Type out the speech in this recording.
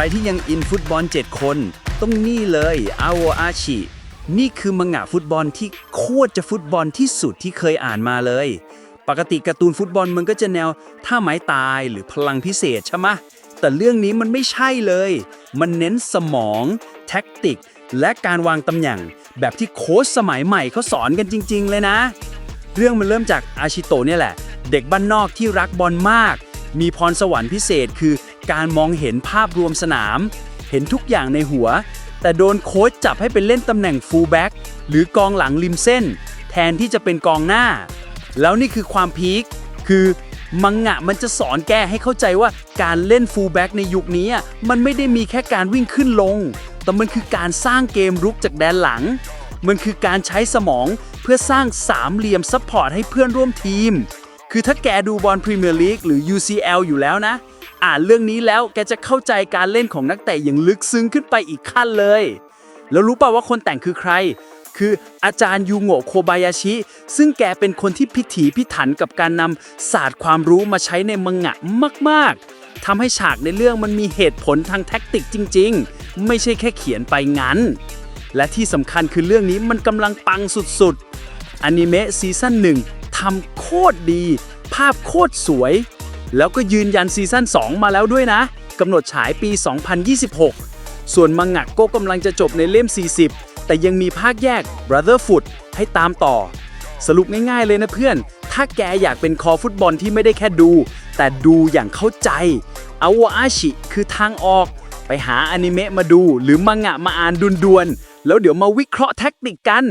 รที่ยังอินฟุตบอล 7 คน ต้องนี่เลยอาโวอาชิ นี่คือมังงะฟุตบอลที่โคตรจะฟุตบอลที่สุดที่เคยอ่านมาเลย ปกติการ์ตูนฟุตบอลมันก็จะแนวท่าไม้ตายหรือพลังพิเศษใช่ไหมแต่เรื่องนี้มันไม่ใช่เลย มันเน้นสมอง แท็กติก และการวางตำแหน่ง แบบที่โค้ชสมัยใหม่เขาสอนกันจริง ๆ เลยนะ เรื่องมันเริ่มจากอาชิโตะเนี่ยแหละ เด็กบ้านนอกที่รักบอลมาก มีพรสวรรค์พิเศษคือ การมองเห็นภาพรวมสนาม เห็นทุกอย่างในหัว แต่โดนโค้ชจับให้ไปเล่นตำแหน่งฟูลแบ็กหรือกองหลังริมเส้น แทนที่จะเป็นกองหน้า แล้วนี่คือความพีคคือมังงะมันจะสอนแกให้เข้าใจว่าการเล่นฟูลแบ็กในยุคนี้มันไม่ได้มีแค่การวิ่งขึ้นลง แต่มันคือการสร้างเกมรุกจากแดนหลัง มันคือการใช้สมองเพื่อสร้างสามเหลี่ยมซัพพอร์ตให้เพื่อนร่วมทีม คือถ้าแกดูบอลพรีเมียร์ลีกหรือ UCL อยู่แล้วนะ อ่านเรื่องนี้แล้วแกจะเข้าใจการเล่นของนักเตะอย่างลึกซึ้งขึ้นไปอีกขั้นเลย แล้วรู้ป่าว่าคนแต่งคือใคร คืออาจารย์ยูโงะโคบายาชิ ซึ่งแกเป็นคนที่พิถีพิถันกับการนำศาสตร์ความรู้มาใช้ในมังงะมาก ๆทำให้ฉากในเรื่องมันมีเหตุผลทางแท็กติกจริง ๆ ไม่ใช่แค่เขียนไปงั้น และที่สำคัญคือเรื่องนี้มันกำลังปังสุดๆอนิเมะซีซั่นหนึ่งทำโคตรดี ภาพโคตรสวย แล้วก็ยืนยันซีซั่น 2 มาแล้วด้วยนะ กำหนดฉายปี 2026 ส่วนมังงะก็กำลังจะจบในเล่ม 40 แต่ยังมีภาคแยก Brotherhood ให้ตามต่อ สรุปง่ายๆเลยนะเพื่อน ถ้าแกอยากเป็นคอฟุตบอลที่ไม่ได้แค่ดู แต่ดูอย่างเข้าใจอาวอาชิคือทางออก ไปหาอนิเมะมาดู หรือมังงะมาอ่านด่วนๆแล้วเดี๋ยวมาวิเคราะห์แท็กติกกัน